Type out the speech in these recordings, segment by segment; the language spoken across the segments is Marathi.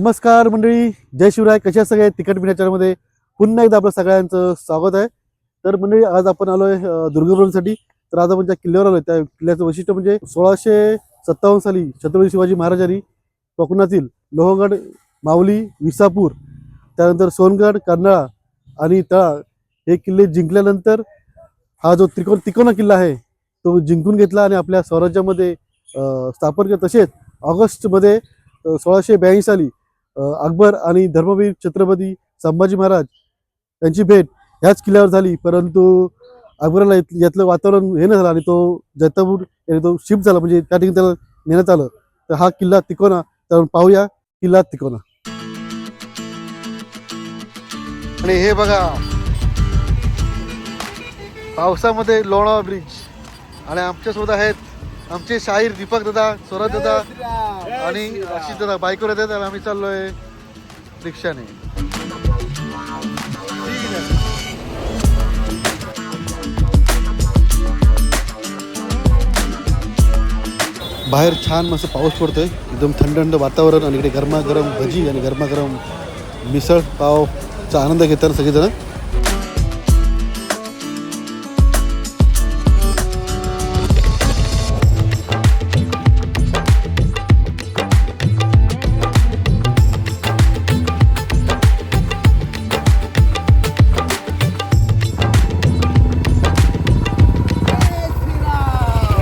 नमस्कार मंडळी जय शिवराय. कशा सगळे? तिकट पिण्या चॅनलमध्ये पुन्हा एकदा आपलं सगळ्यांचं स्वागत आहे. तर मंडळी आज आपण आलोय आहे दुर्गभ्रमणसाठी तर आज आपण ज्या किल्ल्यावर आलोय त्या किल्ल्याचं वैशिष्ट्य म्हणजे सोळाशे सत्तावन्न साली छत्रपती शिवाजी महाराजांनी कोकणातील लोहगड माऊली विसापूर त्यानंतर सोनगड कर्नाळा आणि तळा हे किल्ले जिंकल्यानंतर हा जो त्रिकोण तिकोना किल्ला आहे तो जिंकून घेतला आणि आपल्या स्वराज्यामध्ये स्थापन केलं. तसेच ऑगस्टमध्ये सोळाशे ब्याऐंशी साली अकबर आणि धर्मवीर छत्रपती संभाजी महाराज यांची भेट ह्याच किल्ल्यावर झाली. परंतु अकबराला यातलं वातावरण हे नाही झालं आणि तो जैतापूर तो शिफ्ट झाला. म्हणजे त्या ठिकाणी त्याला नेण्यात आलं. तर हा किल्ला तिकोना. तर पाहूया किल्ला तिकोना. आणि हे बघा. पावसामध्ये लोणावा ब्रिज. आणि आमच्यासोबत आहेत आमचे शाहीर दीपक दादा स्वराज दादा आणि आशिष दादा. बाईकवर येतात आणि आम्ही चाललोय रिक्षाने. बाहेर छान मस्त पाऊस पडतोय. एकदम थंड थंड वातावरण आणि इकडे गरमागरम भजी आणि गरमागरम मिसळ पावचा आनंद घेतात सगळेजण.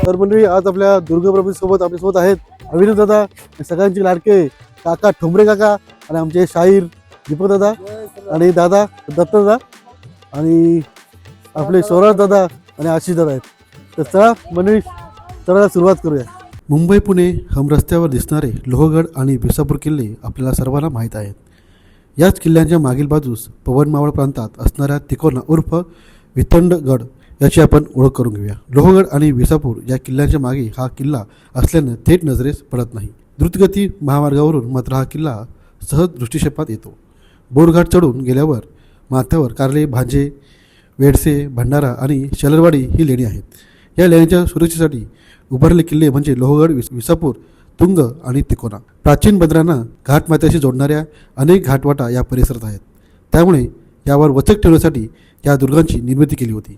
तर मंडळी आज आपल्या दुर्गप्रभूसोबत आपल्यासोबत आहेत अभिनव दादा सगळ्यांचे लाडके काका ठोंबरे काका आणि आमचे शाहीर दीपक दादा आणि दादा दत्त दादा आणि आपले सौराज दादा आणि आशिष दादा आहेत. तर चला मंडळी चला सुरुवात करूया. मुंबई पुणे हम रस्त्यावर दिसणारे लोहगड आणि विसापूर किल्ले आपल्याला सर्वांना माहीत आहेत. याच किल्ल्यांच्या मागील बाजूस पवनमावळ प्रांतात असणाऱ्या तिकोना उर्फ वितंडगड याची आपण ओळख करून घेऊया. लोहगड आणि विसापूर या किल्ल्यांच्या मागे हा किल्ला असल्यानं थेट नजरेस पडत नाही. द्रुतगती महामार्गावरून मात्र हा किल्ला सहज दृष्टिक्षेपात येतो. बोरघाट चढून गेल्यावर माथ्यावर कारले भांजे वेडसे भंडारा आणि शलरवाडी ही लेणी आहेत. या लेण्यांच्या सुरक्षेसाठी उभारले किल्ले म्हणजे लोहगड विस विसापूर तुंग आणि तिकोना. प्राचीन बंदरांना घाटमाथ्याशी जोडणाऱ्या अनेक घाटवाटा या परिसरात आहेत. त्यामुळे यावर वचक ठेवण्यासाठी या दुर्गांची निर्मिती केली होती.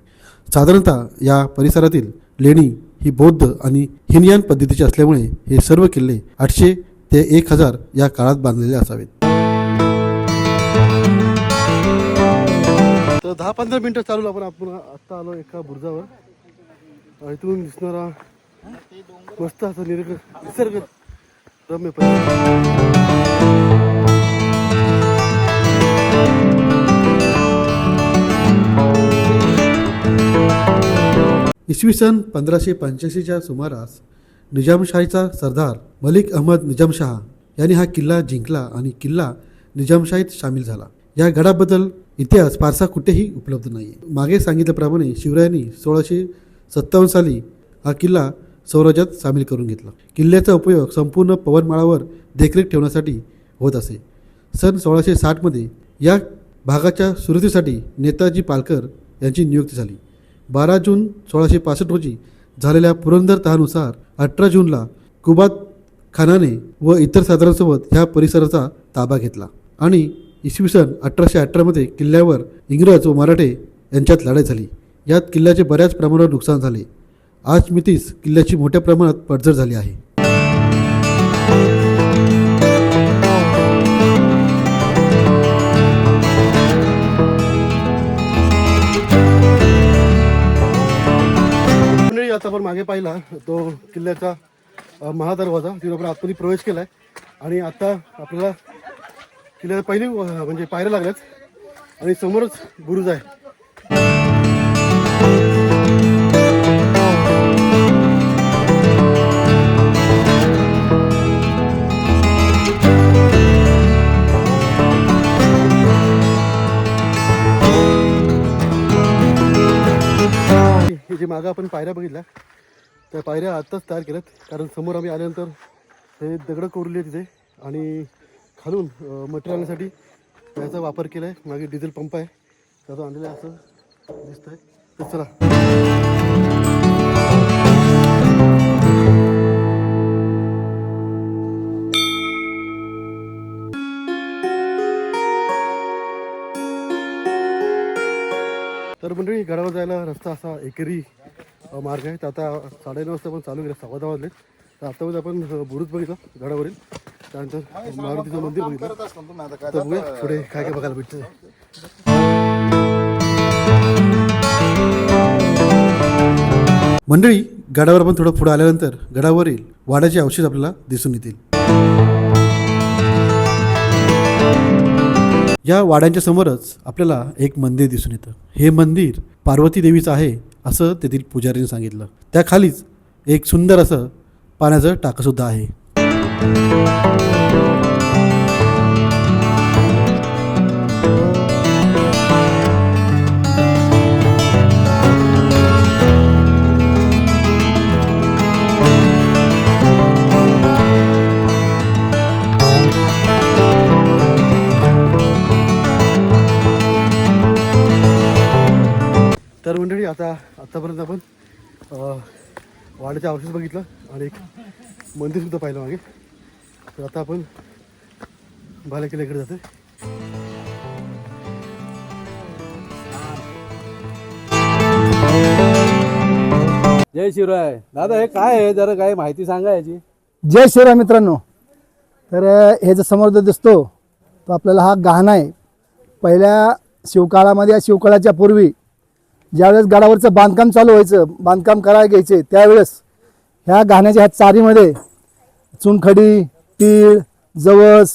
साधारणतः या परिसरातील लेणी ही बौद्ध आणि हिनयान पद्धतीची असल्यामुळे हे सर्व किल्ले आठशे ते एक हजार या काळात बांधलेले असावेत. तर दहा पंधरा मिनिटं चालू आपण आपण आत्ता आलो एका बुरजावर. इथून दिसणारा मस्त असा निरग निसर्ग रम्य इसवी सन पंधराशे पंच्याऐंशीच्या सुमारास निजामशाहीचा सरदार मलिक अहमद निजामशहा यांनी हा किल्ला जिंकला आणि किल्ला निजामशाहीत सामील झाला. या गडाबद्दल इतिहास फारसा कुठेही उपलब्ध नाही मागे सांगितल्याप्रमाणे शिवरायांनी सोळाशे सत्तावन्न साली हा किल्ला स्वराज्यात सामील करून घेतला. किल्ल्याचा उपयोग संपूर्ण पवनमाळावर देखरेख ठेवण्यासाठी होत असे. सन सोळाशे साठमध्ये या भागाच्या सुरुवातीसाठी नेताजी पालकर यांची नियुक्ती झाली. बारा जून सोळाशे पासष्ट रोजी झालेल्या पुरंदर तहानुसार अठरा जूनला कुबात खानाने व इतर साधारांसोबत ह्या परिसराचा ताबा घेतला. आणि इसवी सन अठराशे अठरामध्ये किल्ल्यावर इंग्रज व मराठे यांच्यात लढाई झाली. यात किल्ल्याचे बऱ्याच प्रमाणावर नुकसान झाले. आज मितीस किल्ल्याची मोठ्या प्रमाणात पडझड झाली आहे. मंडळी आता आपण मागे पाहिला तो किल्ल्याचा महादरवाजा तिथून आपण आतमध्ये प्रवेश केलाय. आणि आता आपल्याला किल्ल्याला पहिली म्हणजे पायऱ्या लागल्यात. आणि समोरच बुरुज आहे. हे जे मागं आपण पायऱ्या बघितल्या त्या पायऱ्या आत्ताच तयार केल्यात. कारण समोर आम्ही आल्यानंतर हे दगडं कोरले तिथे आणि खालून मटेरियल आणण्यासाठी त्याचा वापर केला आहे मागे डिझेल पंप आहे. त्याचा आणलेला आहे असं चला. तर गडावर जायला रस्ता असा एकेरी मार्ग आहे. तर आता साडेनऊ वाजता पण चालू केलं सव्वा दहा वाजले तर आतामध्ये आपण बुरुज बघितलं गडावरील. त्यानंतर मारुतीचं मंदिर बघितलं. तर बघूया पुढे काय काय बघायला भेटतं मंडळी गडावर आपण थोडं पुढे आल्यानंतर गडावरील वाड्याचे अवशेष आपल्याला दिसून येतील. या वाड्यांच्या समोरच आपल्याला एक मंदिर दिसून येतं. हे मंदिर पार्वती देवीचं आहे असं तेथील पुजारीने सांगितलं. त्याखालीच एक सुंदर असं पाण्याचं टाकंसुद्धा आहे. मंडळी आता आतापर्यंत आपण अ, वाड्याचे अवशेष बघितलं आणि एक मंदिरसुद्धा पाहिलं मागे. तर आता आपण बालेकिल्ल्याकडे जाते जय शिवराय. दादा हे काय आहे? जरा काय माहिती सांगा याची. जय शिवराय मित्रांनो. तर हे जो समोर जो दिसतो तो आपल्याला हा गहाणा आहे. पहिल्या शिवकाळामध्ये या शिवकाळाच्या पूर्वी ज्यावेळेस गडावरचं बांधकाम चालू व्हायचं बांधकाम करायला घ्यायचे त्यावेळेस ह्या घाण्याच्या ह्या चारीमध्ये चुनखडी तीळ जवस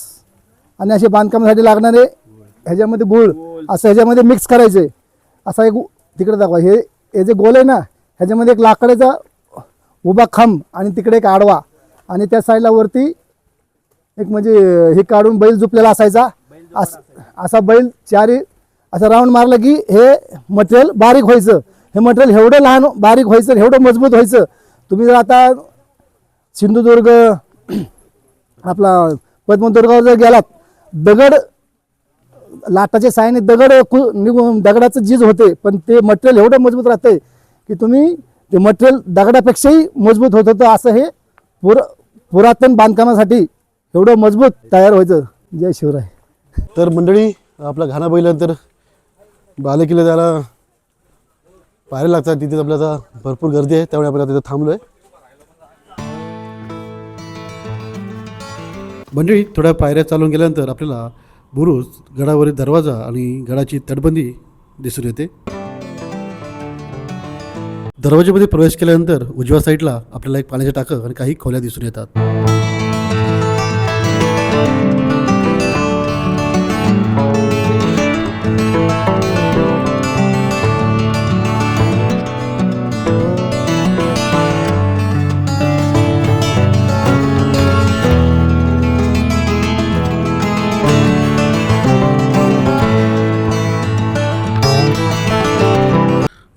आणि असे बांधकामासाठी लागणारे ह्याच्यामध्ये गुळ असं ह्याच्यामध्ये मिक्स करायचे. असा एक तिकडे दाखवा. हे हे जे गोल आहे ना ह्याच्यामध्ये एक लाकडाचा उभा खांब आणि तिकडे एक आडवा आणि त्या साईडला वरती एक म्हणजे हे काढून बैल झुपलेला असायचा. अस- असा बैल चारी असं राऊंड मारलं की हे मटेरियल बारीक व्हायचं. हे मटेरियल एवढं लहान बारीक व्हायचं एवढं मजबूत व्हायचं. तुम्ही जर आता सिंधुदुर्ग आपला पद्मदुर्गावर जर गेलात दगड लाटाच्या साहाय्याने दगड कु निघून दगडाचं जीज होते पण ते मटेरियल एवढं मजबूत राहते की तुम्ही ते मटेरियल दगडापेक्षाही मजबूत होत होतं असं हे पुर पुरातन बांधकामासाठी एवढं मजबूत तयार व्हायचं. जय शिवराय. तर मंडळी आपला घाणा बैलानंतर बालेकिल्ला जायला पाहायला लागतात. तिथे आपल्याला आता भरपूर गर्दी आहे. त्यामुळे आपण आता थांबलो आहे मंडळी थोड्या पायऱ्या चालून गेल्यानंतर आपल्याला बुरुज गडावरील दरवाजा आणि गडाची तटबंदी दिसून येते. दरवाजामध्ये प्रवेश केल्यानंतर उजव्या साईडला आपल्याला एक पाण्याचे टाकं आणि काही खोल्या दिसून येतात.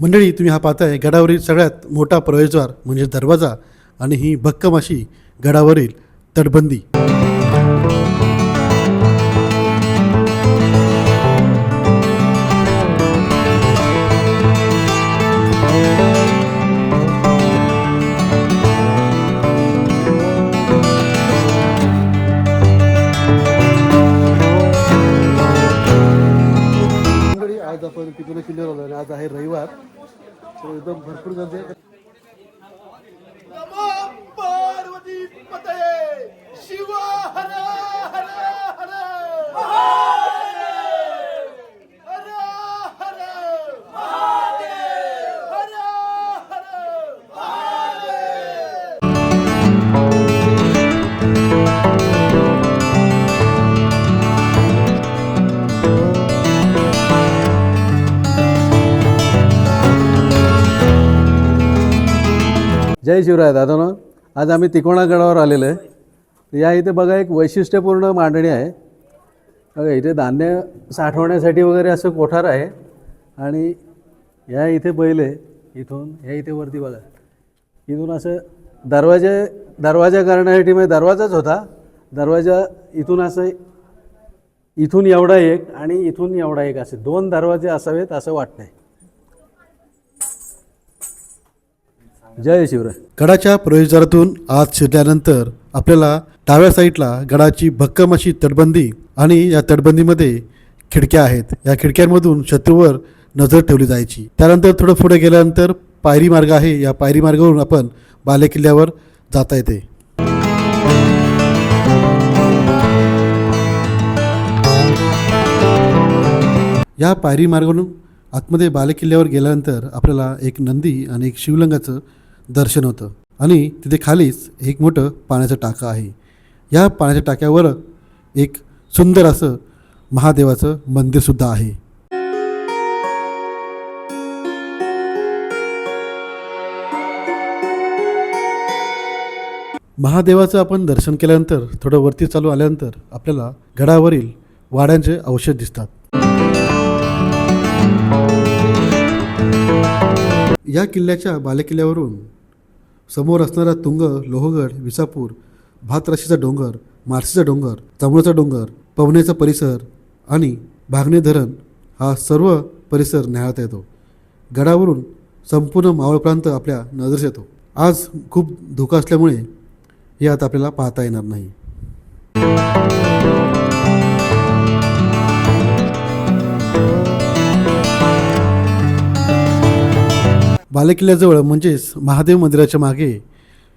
मंडळी तुम्ही हा पाहताय गडावरील सगळ्यात मोठा प्रवेशद्वार म्हणजे दरवाजा आणि ही भक्कम अशी गडावरील तटबंदी. भरपूर गर्दी आहे जय शिवराय दादा आज आम्ही तिकोणा गडावर आलेलो आहे. या इथे बघा एक वैशिष्ट्यपूर्ण मांडणी आहे. बघा इथे धान्य साठवण्यासाठी वगैरे असं कोठार आहे. आणि या इथे पहिले इथून या इथे वरती बघा. इथून असं दरवाजे दरवाजा करण्यासाठी म्हणजे दरवाजाच होता. दरवाजा इथून असं इथून एवढा एक आणि इथून एवढा एक असे दोन दरवाजे असावेत असं वाटतंय. जय शिवराय. गडाच्या प्रवेशद्वारातून आत शिरल्यानंतर आपल्याला डाव्या साईडला गडाची भक्कम अशी तटबंदी आणि या तटबंदीमध्ये खिडक्या आहेत. या खिडक्यांमधून शत्रूवर नजर ठेवली जायची. त्यानंतर थोडं पुढे गेल्यानंतर पायरी मार्ग आहे. या पायरी मार्गावरून आपण बाले किल्ल्यावर जाता येते. या पायरी मार्गावरून आतमध्ये बालेकिल्ल्यावर गेल्यानंतर आपल्याला एक नंदी आणि एक शिवलिंगाचं दर्शन होतं. आणि तिथे खालीच एक मोठं पाण्याचं टाकं आहे. या पाण्याच्या टाक्यावर एक सुंदर असं महादेवाचं मंदिरसुद्धा आहे. महादेवाचं आपण दर्शन केल्यानंतर थोडं वरती चालू आल्यानंतर आपल्याला गडावरील वाड्यांचे अवशेष दिसतात. या किल्ल्याच्या बालेकिल्ल्यावरून समोर असणारा तुंग लोहगड विसापूर भातराशीचा डोंगर मार्शीचा डोंगर जांभूळचा डोंगर पवनेचा परिसर आणि भागणे धरण हा सर्व परिसर न्याहाळता येतो. गडावरून संपूर्ण मावळ प्रांत आपल्या नजरेस येतो. आज खूप धोका असल्यामुळे हे आता आपल्याला पाहता येणार नाही. बालेकिल्ल्याजवळ म्हणजेच महादेव मंदिराच्या मागे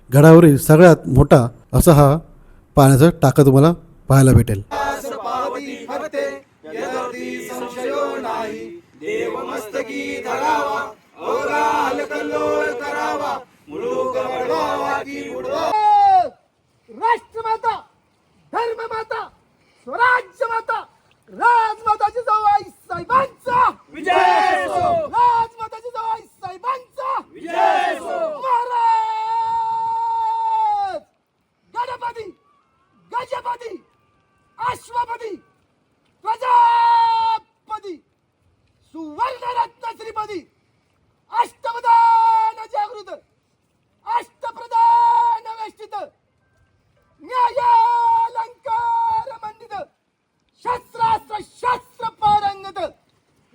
गडावरील सगळ्यात मोठा असा हा पाण्याचा टाका तुम्हाला पाहायला भेटेल. राष्ट्रमाता धर्ममाता स्वराज्य माता राजमाताची जाऊ आई साहेबांचा. विजय राजमाताची जाऊ आई साहेबांचा विजय महाराज! गणपती! गजपती! अश्वपती! प्रजापती! सुवर्णरत्न श्रीपती! अष्टवदान जागृत! अष्टप्रधान वेष्टित! न्यायालंकार मंडित! शस्त्रास्त्र शस्त्र पारंगत!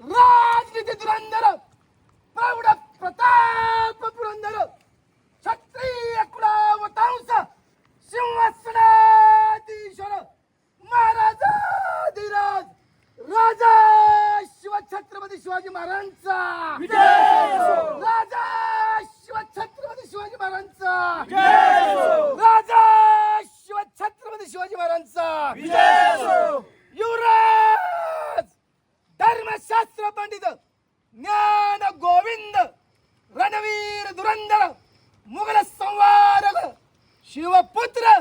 राजनीती धुरंधर प्रौढ प्रताप पुरंदर क्षत्रिय कुलावतांस सिंहासनाधीश्वर महाराजाधिराज राजा शिवछत्रपती शिवाजी महाराजांचा राजा शिवछत्रपती शिवाजी महाराजांचा राजा शिवछत्रपती शिवाजी महाराजांचा युवराज धर्मशास्त्र पंडित ज्ञान गोविंद रणवीर धुरंधर मुघल संवारक शिवपुत्र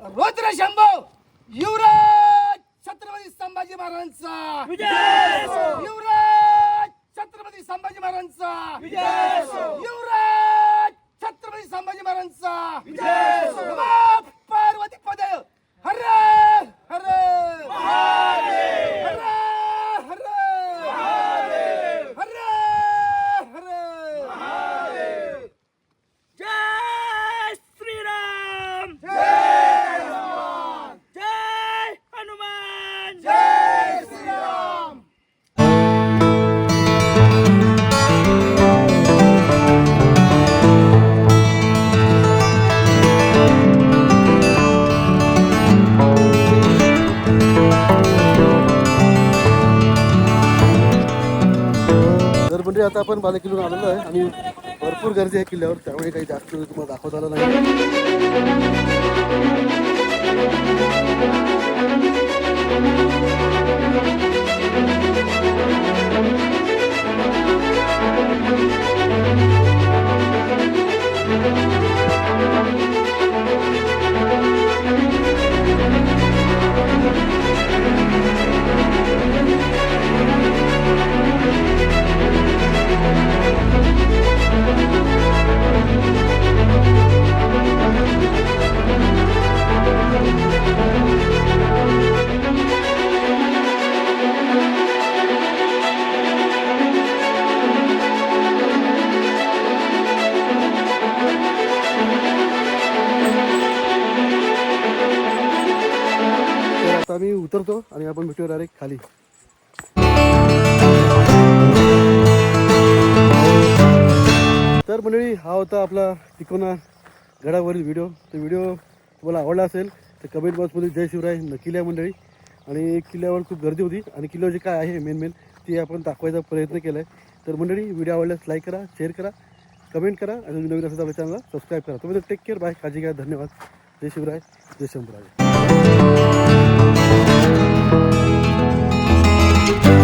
रुद्र शंभो युवराज छत्रपती संभाजी महाराजांचा. युवराज छत्रपती संभाजी महाराजांचा. युवराज छत्रपती संभाजी महाराजांचा. आता आपण किलो आलेलो आहे आणि भरपूर गर्दी आहे किल्ल्यावर. त्यामुळे काही जास्त तुम्हाला दाखवता आलं नाही. करतो आणि आपण भेटूया डायरेक्ट खाली. तर मंडळी हा होता आपला तिकोना गडावरील व्हिडिओ तो व्हिडिओ तुम्हाला आवडला असेल तर कमेंट बॉक्समध्ये जय शिवराय नक्की लिहा मंडळी. आणि किल्ल्यावर खूप गर्दी होती आणि किल्ल्यावर जे काय आहे मेन मेन ते आपण दाखवायचा प्रयत्न केला आहे तर मंडळी व्हिडिओ आवडल्यास लाईक करा शेअर करा कमेंट करा आणि नवीन असेल आपल्या चॅनलला सबस्क्राईब करा. तुम्ही टेक केअर बाय काळजी घ्या धन्यवाद. जय शिवराय जय शंभूराज. Thank you.